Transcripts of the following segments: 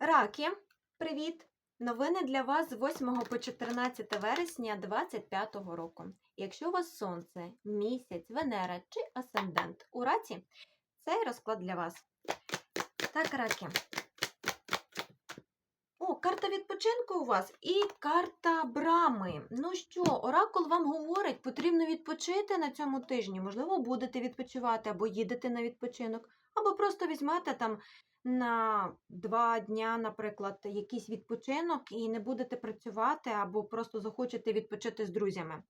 Раки, привіт! Новини для вас з 8 по 14 вересня 2025 року. Якщо у вас сонце, місяць, Венера чи асцендент у раці, цей розклад для вас. Так, раки. О, карта відпочинку у вас і карта брами. Ну що, оракул вам говорить, потрібно відпочити на цьому тижні. Можливо, будете відпочивати або їдете на відпочинок, або просто візьмете там на два дня, наприклад, якийсь відпочинок і не будете працювати, або просто захочете відпочити з друзями.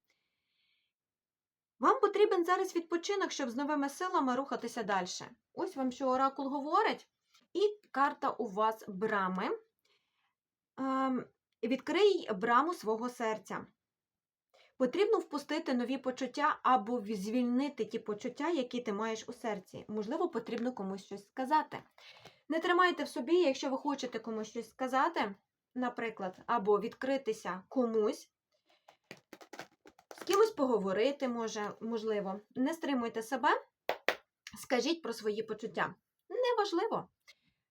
Вам потрібен зараз відпочинок, щоб з новими силами рухатися далі. Ось вам що оракул говорить. І карта у вас брами. Ем, Відкрий браму свого серця. Потрібно впустити нові почуття або звільнити ті почуття, які ти маєш у серці. Можливо, потрібно комусь щось сказати. Не тримайте в собі, якщо ви хочете комусь щось сказати, наприклад, або відкритися комусь, з кимось поговорити, може, можливо. Не стримуйте себе, скажіть про свої почуття. Неважливо,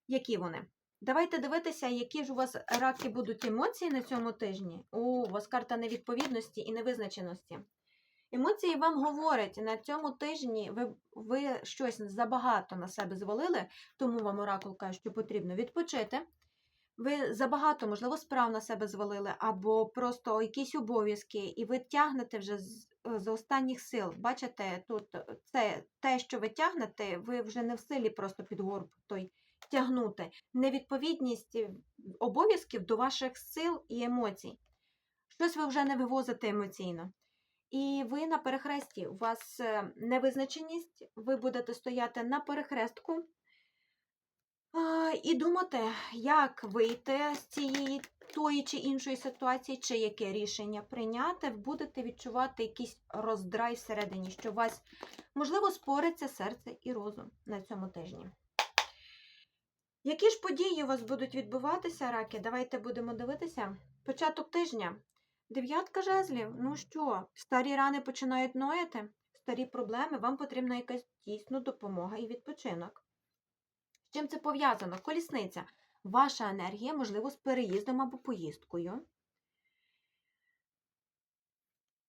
які вони. Давайте дивитися, які ж у вас раки будуть емоції на цьому тижні. У вас карта невідповідності і невизначеності. Емоції вам говорять, на цьому тижні ви, ви щось забагато на себе звалили, тому вам оракул каже, що потрібно відпочити. Ви забагато, можливо, справ на себе звалили, або просто якісь обов'язки, і ви тягнете вже з, з останніх сил. Бачите, тут це те, що ви тягнете, ви вже не в силі просто під горб той тягнути. Невідповідність обов'язків до ваших сил і емоцій. Щось ви вже не вивозите емоційно. І ви на перехресті, у вас е, невизначеність, ви будете стояти на перехрестку і думати, як вийти з цієї тої чи іншої ситуації, чи яке рішення прийняти, будете відчувати якийсь роздрай всередині, що у вас, можливо, спориться серце і розум на цьому тижні. Які ж події у вас будуть відбуватися, раки? Давайте будемо дивитися. Початок тижня. Дев'ятка жезлів. Ну що, старі рани починають нояти? Старі проблеми, вам потрібна якась дійсно допомога і відпочинок. З чим це пов'язано? Колісниця. Ваша енергія, можливо, з переїздом або поїздкою.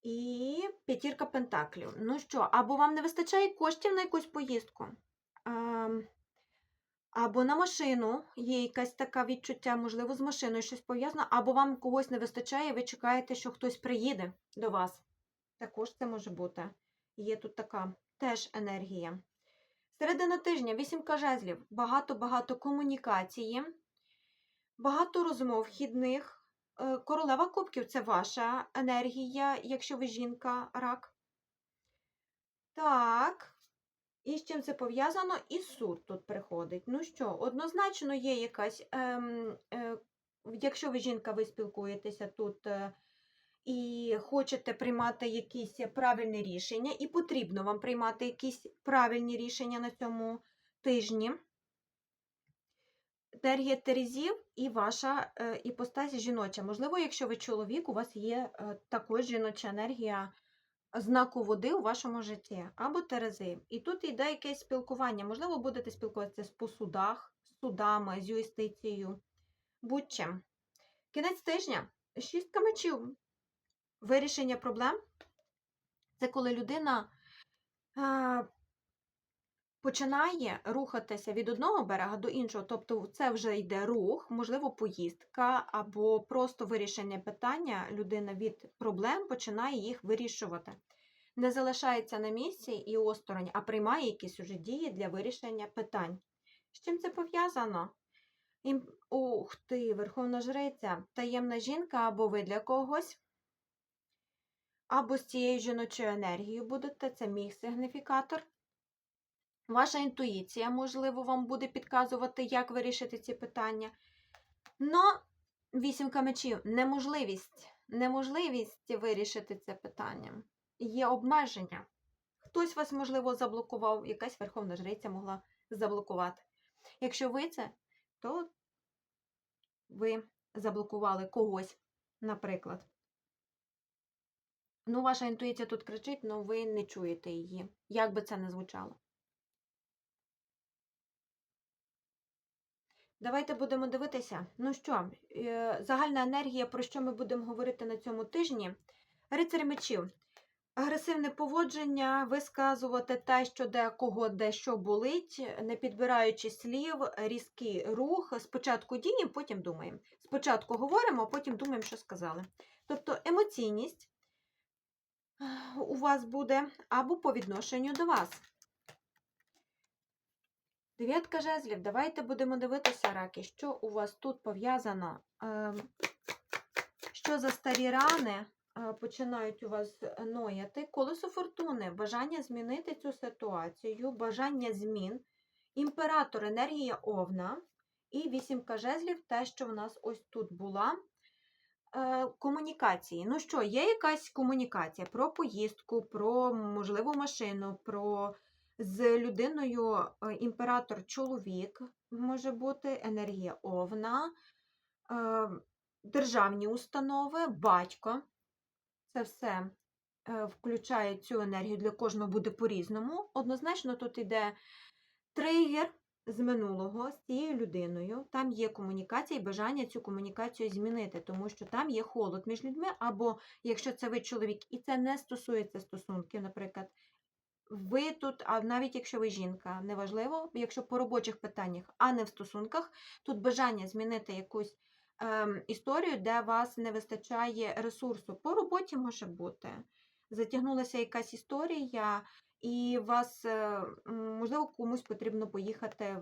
І п'ятірка пентаклів. Ну що, або вам не вистачає коштів на якусь поїздку, ем, або на машину є якась така відчуття, можливо, з машиною щось пов'язано, або вам когось не вистачає, ви чекаєте, що хтось приїде до вас. Також це може бути. Є тут така теж енергія. Середина тижня, вісімка жезлів, багато-багато комунікації, багато розмов вхідних. Е, Королева кубків це ваша енергія, якщо ви жінка, рак. Так. І з чим це пов'язано? І суд тут приходить. Ну що, однозначно є якась, ем, е, якщо ви жінка, ви спілкуєтеся тут е, і хочете приймати якісь правильні рішення, і потрібно вам приймати якісь правильні рішення на цьому тижні. Енергія Терезів і ваша е, іпостась жіноча. Можливо, якщо ви чоловік, у вас є е, також жіноча енергія знаку води у вашому житті, або Терези. І тут йде якесь спілкування. Можливо, будете спілкуватися з посудах, з судами, з юстицією, будь-чим. Кінець тижня. Шістка мечів. Вирішення проблем. Це коли людина починає рухатися від одного берега до іншого. Тобто це вже йде рух, можливо, поїздка, або просто вирішення питання. Людина від проблем починає їх вирішувати. Не залишається на місці і осторонь, а приймає якісь уже дії для вирішення питань. З чим це пов'язано? Ім- Ух ти, Верховна Жриця, таємна жінка або ви для когось, або з цією жіночою енергією будете, це мій сигніфікатор. Ваша інтуїція, можливо, вам буде підказувати, як вирішити ці питання. Но вісімка мечів неможливість, неможливість вирішити це питання. Є обмеження. Хтось вас, можливо, заблокував, якась верховна жриця могла заблокувати. Якщо ви це, то ви заблокували когось, наприклад. Ну, ваша інтуїція тут кричить, але ви не чуєте її, як би це не звучало. Давайте будемо дивитися. Ну що, е, загальна енергія, про що ми будемо говорити на цьому тижні? Рицарь мечів. Агресивне поводження, висказувати те, що де кого де болить, не підбираючи слів, різкий рух. Спочатку діємо, потім думаємо. Спочатку говоримо, а потім думаємо, що сказали. Тобто емоційність е, у вас буде або по відношенню до вас. Дев'ятка жезлів. Давайте будемо дивитися, раки, що у вас тут пов'язано. ем, Що за старі рани е, починають у вас нояти? Колесо фортуни, бажання змінити цю ситуацію, бажання змін, імператор, енергія овна і вісімка жезлів, те, що в нас ось тут була. Е, Комунікації. Ну що, є якась комунікація про поїздку, про можливу машину, про з людиною е, імператор чоловік може бути, енергія овна, е, державні установи, батько. Це все е, включає цю енергію, для кожного буде по-різному. Однозначно, тут йде тригер з минулого з цією людиною. Там є комунікація і бажання цю комунікацію змінити, тому що там є холод між людьми, або якщо це ви чоловік, і це не стосується стосунків, наприклад. Ви тут, а навіть якщо ви жінка, неважливо, якщо по робочих питаннях, а не в стосунках, тут бажання змінити якусь ем, історію, де вас не вистачає ресурсу. По роботі може бути. Затягнулася якась історія, і вас, е, можливо, комусь потрібно поїхати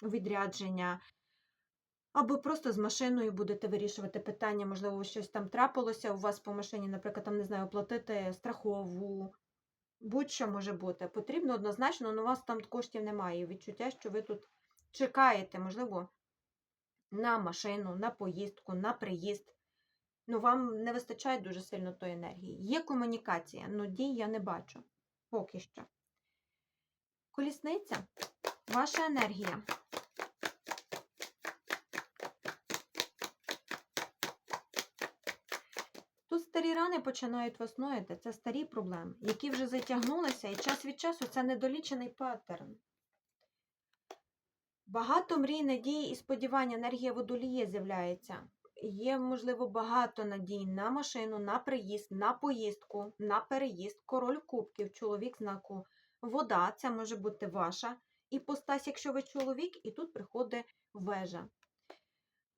в відрядження. Або просто з машиною будете вирішувати питання, можливо, щось там трапилося у вас по машині, наприклад, там, не знаю, оплатити страхову, будь-що може бути. Потрібно однозначно, але у вас там коштів немає. Відчуття, що ви тут чекаєте, можливо, на машину, на поїздку, на приїзд. Ну, вам не вистачає дуже сильно тої енергії. Є комунікація, але дій я не бачу поки що. Колісниця, ваша енергія. Тут старі рани починають вас ноїти. Це старі проблеми, які вже затягнулися, і час від часу це недолічений паттерн. Багато мрій, надій і сподівань, енергія водолія з'являється. Є, можливо, багато надій на машину, на приїзд, на поїздку, на переїзд, король кубків, чоловік знаку вода, це може бути ваша іпостась, якщо ви чоловік, і тут приходить вежа.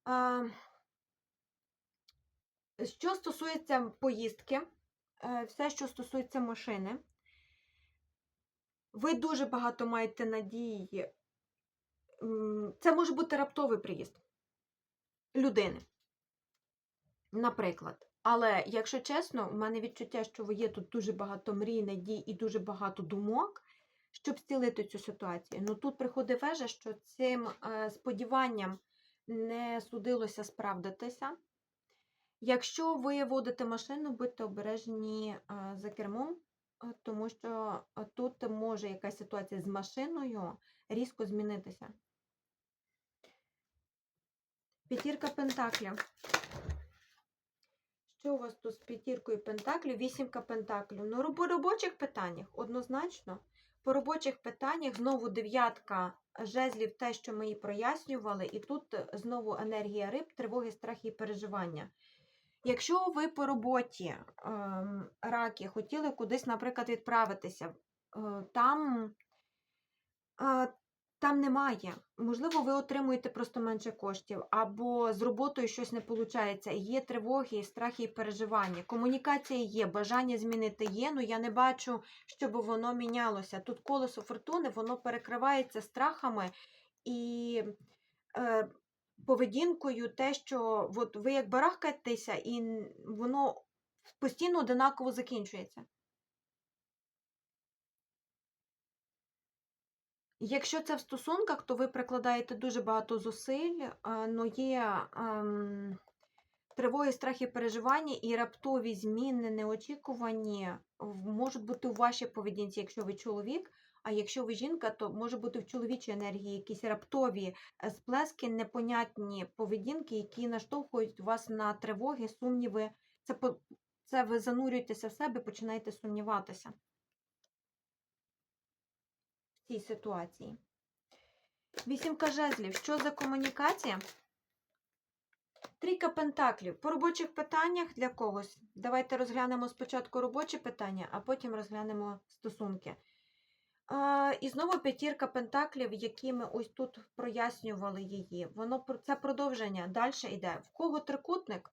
А, що стосується поїздки, е, все, що стосується машини, ви дуже багато маєте надії. Це може бути раптовий приїзд людини, наприклад. Але, якщо чесно, в мене відчуття, що є тут дуже багато мрій, надій і дуже багато думок, щоб зцілити цю ситуацію. Ну тут приходить вежа, що цим е, сподіванням не судилося справдитися. Якщо ви водите машину, будьте обережні за кермом, тому що тут може якась ситуація з машиною різко змінитися. П'ятірка пентаклів. Що у вас тут з п'ятіркою пентаклів? Вісімка пентаклів. Ну, по робочих питаннях, однозначно. По робочих питаннях знову дев'ятка жезлів, те, що ми і прояснювали, і тут знову енергія риб, тривоги, страхи і переживання. Якщо ви по роботі ем, раки хотіли кудись, наприклад, відправитися, е, там, е, там немає. Можливо, ви отримуєте просто менше коштів, або з роботою щось не виходить. Є тривоги, страхи і переживання. Комунікація є, бажання змінити є, але я не бачу, щоб воно мінялося. Тут колесо фортуни, воно перекривається страхами і е, поведінкою, те, що от ви як барахкаєтеся, і воно постійно одинаково закінчується. Якщо це в стосунках, то ви прикладаєте дуже багато зусиль, але є ем, тривоги, страхи, переживання і раптові зміни, неочікувані можуть бути у вашій поведінці, якщо ви чоловік. А якщо ви жінка, то може бути в чоловічій енергії якісь раптові е, сплески, непонятні поведінки, які наштовхують вас на тривоги, сумніви. Це, це ви занурюєтеся в себе, починаєте сумніватися в цій ситуації. Вісімка жезлів. Що за комунікація? Трійка пентаклів. По робочих питаннях для когось. Давайте розглянемо спочатку робочі питання, а потім розглянемо стосунки. І знову п'ятірка пентаклів, які ми ось тут прояснювали її. Воно це продовження далі йде. В кого трикутник?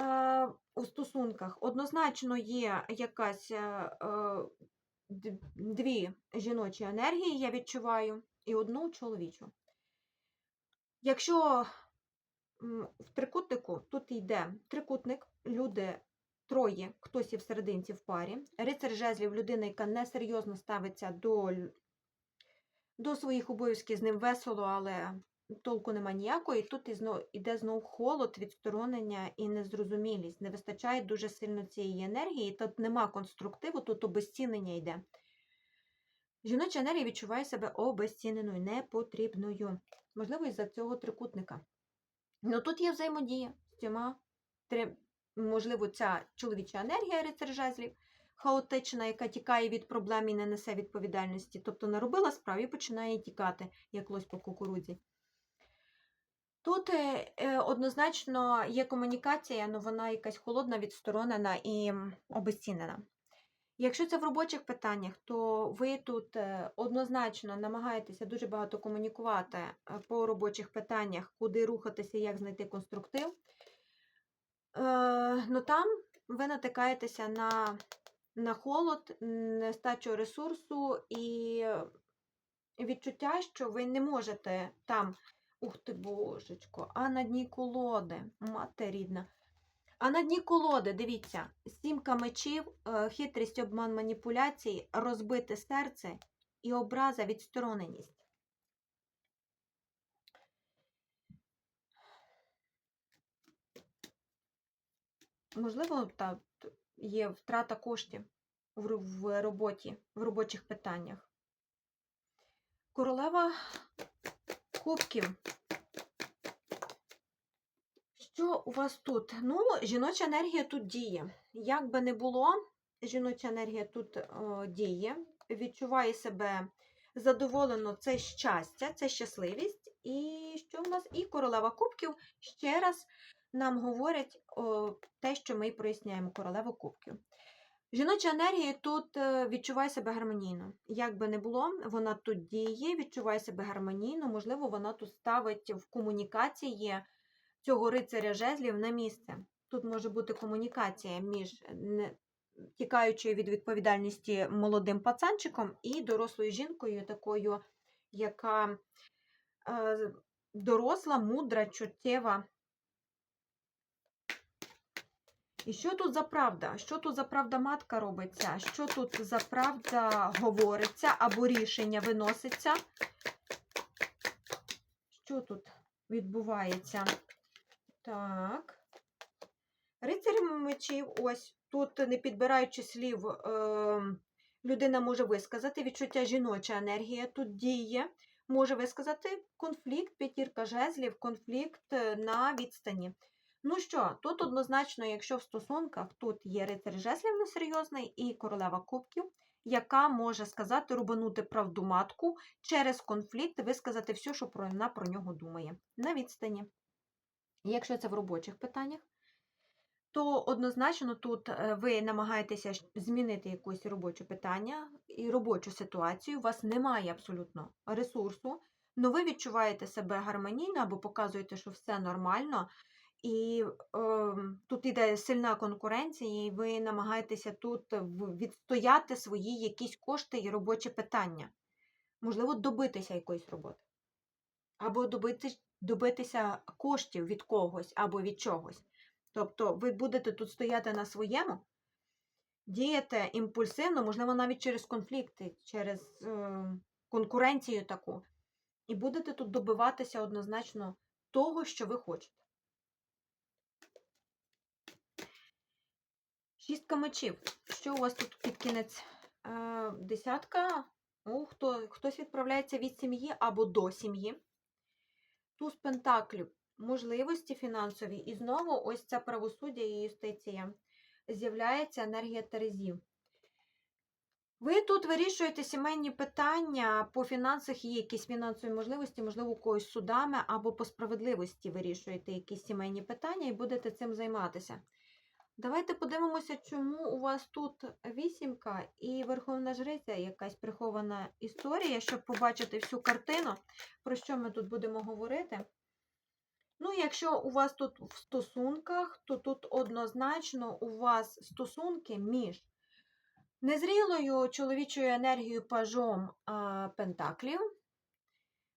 Е, у стосунках однозначно є якась е, е, дві жіночі енергії, я відчуваю, і одну чоловічу. Якщо в трикутнику тут йде трикутник, люди троє, хтось і в серединці в парі, рицар жезлів людина, яка несерйозно ставиться до, до своїх обов'язків, з ним весело, але толку нема ніякого, і тут іде знов холод, відсторонення і незрозумілість. Не вистачає дуже сильно цієї енергії, тут нема конструктиву, тут обезцінення йде. Жіноча енергія відчуває себе обезціненою, непотрібною. Можливо, із-за цього трикутника. Ну тут є взаємодія з цими, три- можливо, ця чоловіча енергія рицар жезлів, хаотична, яка тікає від проблем і не несе відповідальності. Тобто наробила справу і починає тікати, як лось по кукурудзі. Тут е, е, однозначно є комунікація, але вона якась холодна, відсторонена і м, обезцінена. Якщо це в робочих питаннях, то ви тут е, однозначно намагаєтеся дуже багато комунікувати по робочих питаннях, куди рухатися, як знайти конструктив. Е, Ну там ви натикаєтеся на, на холод, нестачу ресурсу і відчуття, що ви не можете там, ух ти божечко, а на дні колоди, мати рідна. А на дні колоди, дивіться, сімка мечів, е, хитрість, обман маніпуляцій, розбите серце і образа, відстороненість. Можливо, та, є втрата коштів в, в роботі, в робочих питаннях. Королева кубків. Що у вас тут? Ну, жіноча енергія тут діє. Як би не було, жіноча енергія тут о, діє, відчуває себе задоволено, це щастя, це щасливість. І що в нас? І королева кубків ще раз нам говорять о, те, що ми проясняємо королеву кубків. Жіноча енергія тут е, відчуває себе гармонійно. Як би не було, вона тут діє, відчуває себе гармонійно, можливо, вона тут ставить в комунікації цього рицаря жезлів на місце. Тут може бути комунікація між тікаючою від відповідальності молодим пацанчиком і дорослою жінкою, такою, яка е, доросла, мудра, чуттєва. І що тут за правда? Що тут за правда матка робиться? Що тут за правда говориться або рішення виноситься? Що тут відбувається? Так. Рицарь мечів, ось тут, не підбираючи слів, е, людина може висказати відчуття жіноча енергія тут діє. Може висказати конфлікт, п'ятірка жезлів, конфлікт е, на відстані. Ну що, тут однозначно, якщо в стосунках тут є рицар жезлів несерйозний і королева кубків, яка може сказати, рубанути правду матку через конфлікт, висказати все, що вона про нього думає. На відстані. Якщо це в робочих питаннях, то однозначно тут е, ви намагаєтеся змінити якесь робоче питання і робочу ситуацію. У вас немає абсолютно ресурсу, але ви відчуваєте себе гармонійно або показуєте, що все нормально. І е, тут іде сильна конкуренція, і ви намагаєтеся тут відстояти свої якісь кошти і робочі питання. Можливо, добитися якоїсь роботи. Або добитись, добитися коштів від когось або від чогось. Тобто ви будете тут стояти на своєму, діяти імпульсивно, можливо, навіть через конфлікти, через е, конкуренцію таку. І будете тут добиватися однозначно того, що ви хочете. Шістка мечів. Що у вас тут під кінець? Е, десятка. Ну, хто, хтось відправляється від сім'ї або до сім'ї. Туз пентаклів. Можливості фінансові. І знову ось це правосуддя і юстиція. З'являється енергія Терезів. Ви тут вирішуєте сімейні питання по фінансах, є якісь фінансові можливості, можливо, когось судами або по справедливості вирішуєте якісь сімейні питання і будете цим займатися. Давайте подивимося, чому у вас тут вісімка і Верховна Жриця, якась прихована історія, щоб побачити всю картину, про що ми тут будемо говорити. Ну, якщо у вас тут в стосунках, то тут однозначно у вас стосунки між незрілою чоловічою енергією пажом а, Пентаклів,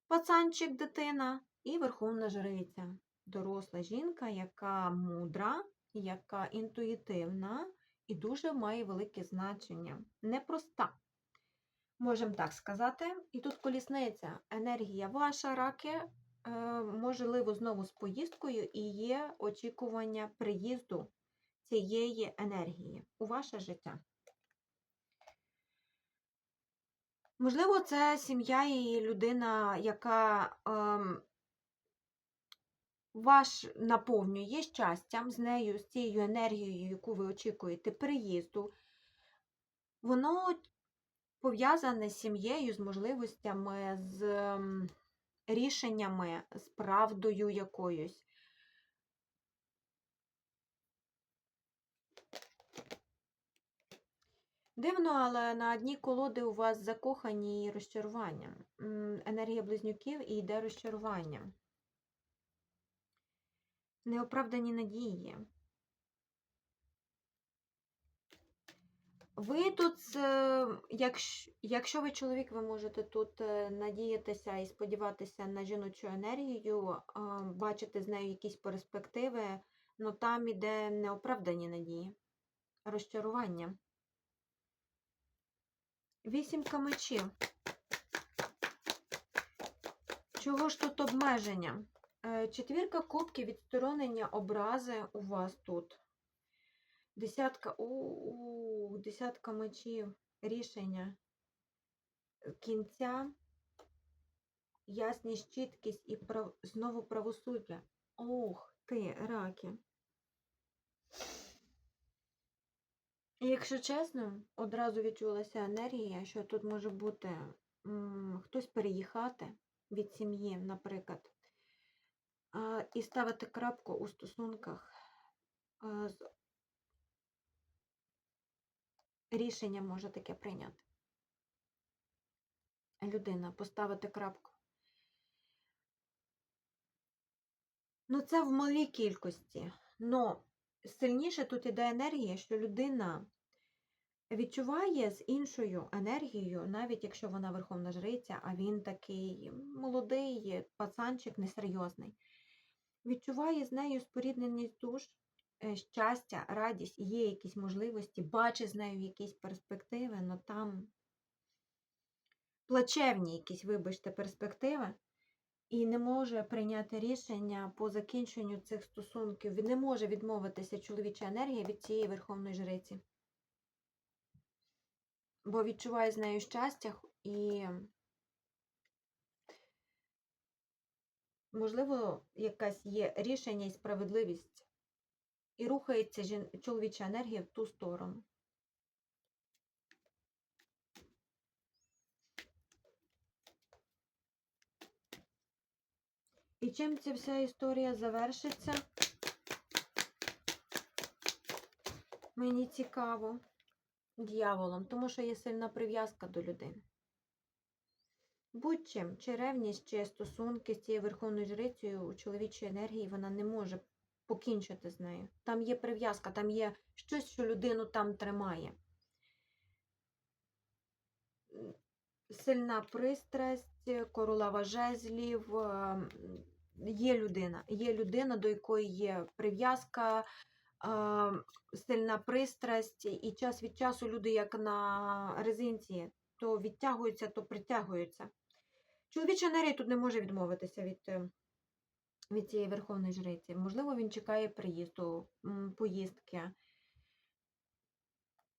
пацанчик дитина, і Верховна Жриця, доросла жінка, яка мудра, яка інтуїтивна і дуже має велике значення. Непроста. Можемо так сказати. І тут колісниця, енергія ваша, раки, е, можливо, знову з поїздкою, і є очікування приїзду цієї енергії у ваше життя. Можливо, це сім'я і людина, яка ем, ваш наповнює щастям з нею, з цією енергією, яку ви очікуєте приїзду. Воно пов'язане з сім'єю, з можливостями, з рішеннями, з правдою якоюсь. Дивно, але на одні колоди у вас закохані і розчарування. Енергія близнюків і йде розчарування. Неоправдані надії. Ви тут, якщо, якщо ви чоловік, ви можете тут е, надіятися і сподіватися на жіночу енергію, бачити з нею якісь перспективи, але там іде неоправдані надії, розчарування. Вісімка мечів. Чого ж тут обмеження? Е, Четвірка кубків, відсторонення образи у вас тут. Десятка, десятка мечів, рішення кінця, ясність, чіткість і прав... знову правосуддя. Ох ти, раки. Якщо чесно, одразу відчулася енергія, що тут може бути м, хтось переїхати від сім'ї, наприклад, і ставити крапку у стосунках з рішення може таке прийняти. Людина поставити крапку. Ну, це в малій кількості. Но сильніше тут іде енергія, що людина відчуває з іншою енергією, навіть якщо вона верховна жриця, а він такий молодий пацанчик, несерйозний. Відчуває з нею спорідненість душ, е, щастя, радість, є якісь можливості, бачить з нею якісь перспективи, але там плачевні якісь, вибачте, перспективи, і не може прийняти рішення по закінченню цих стосунків. Він не може відмовитися чоловіча енергія від цієї верховної жриці. Бо відчуває з нею щастя і, можливо, якась є рішення і справедливість. І рухається жін... чоловіча енергія в ту сторону. І чим ця вся історія завершиться? Мені цікаво дьяволом, тому що є сильна прив'язка до людини. Будь-чим, чи ревність, чи стосунки з цією верховною жрицею у чоловічої енергії, вона не може покінчити з нею. Там є прив'язка, там є щось, що людину там тримає. Сильна пристрасть, королева жезлів, ем, є людина. Є людина, до якої є прив'язка, сильна пристрасть, і час від часу люди, як на резинці, то відтягуються, то притягуються. Чоловіча енергія тут не може відмовитися від е, від цієї верховної жриці. Можливо, він чекає приїзду, поїздки.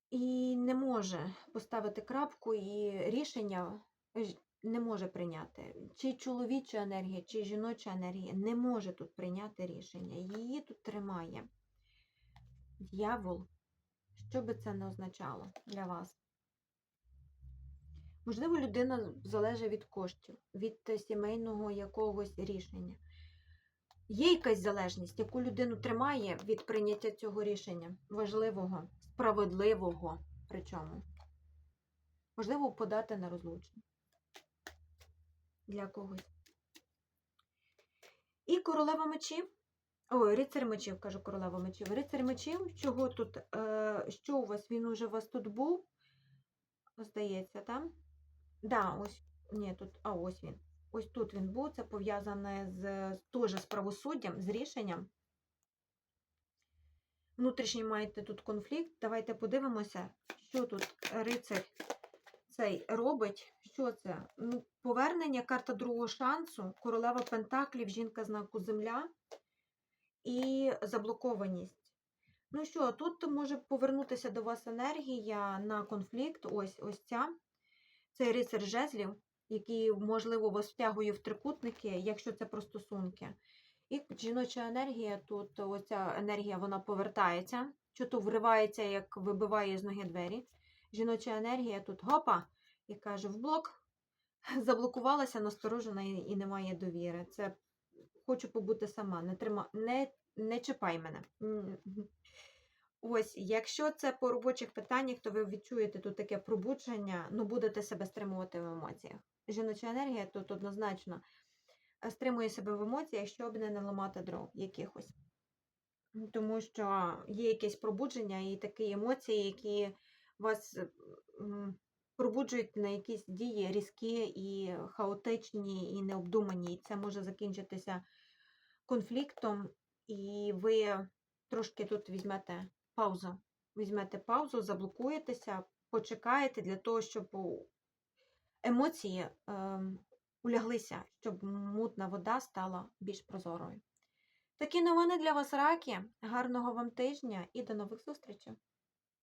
І не може поставити крапку і рішення не може прийняти. Чи чоловіча енергія, чи жіноча енергія не може тут прийняти рішення. Її тут тримає. Д'явол, що би це не означало для вас? Можливо, людина залежить від коштів, від е, сімейного якогось рішення. Є якась залежність, яку людину тримає від прийняття цього рішення, важливого, справедливого причому. Можливо, подати на розлучення для когось. І королева мечів. Ой, рицар мечів, кажу королева мечів. Рицар мечів, чого тут, е, що у вас? Він уже у вас тут був? Здається, там? Да, ось, ні, тут, а ось він. Ось тут він був, це пов'язане з теж з правосуддям, з рішенням. Внутрішній маєте тут конфлікт. Давайте подивимося, що тут рицар цей робить. Що це? Ну, повернення, карта другого шансу, королева Пентаклів, жінка знаку Земля і заблокованість. Ну що, тут може повернутися до вас енергія на конфлікт. Ось ось ця. Цей рицар жезлів, який, можливо, вас втягує в трикутники, якщо це про стосунки. І жіноча енергія, тут оця енергія вона повертається, що то вривається, як вибиває з ноги двері. Жіноча енергія тут гопа і каже: в блок заблокувалася, насторожена і немає довіри. Це хочу побути сама, не, трима, не, не чіпай мене. Ось, якщо це по робочих питаннях, то ви відчуєте тут таке пробудження, ну будете себе стримувати в емоціях. Жіноча енергія тут однозначно е, стримує себе в емоціях, щоб не наламати дров якихось. Тому що є якесь пробудження і такі емоції, які вас пробуджують на якісь дії різкі і хаотичні, і необдумані. І це може закінчитися конфліктом, і ви трошки тут візьмете паузу. Візьмете паузу, заблокуєтеся, почекаєте для того, щоб емоції е, уляглися, щоб мутна вода стала більш прозорою. Такі новини для вас, раки. Гарного вам тижня і до нових зустрічей!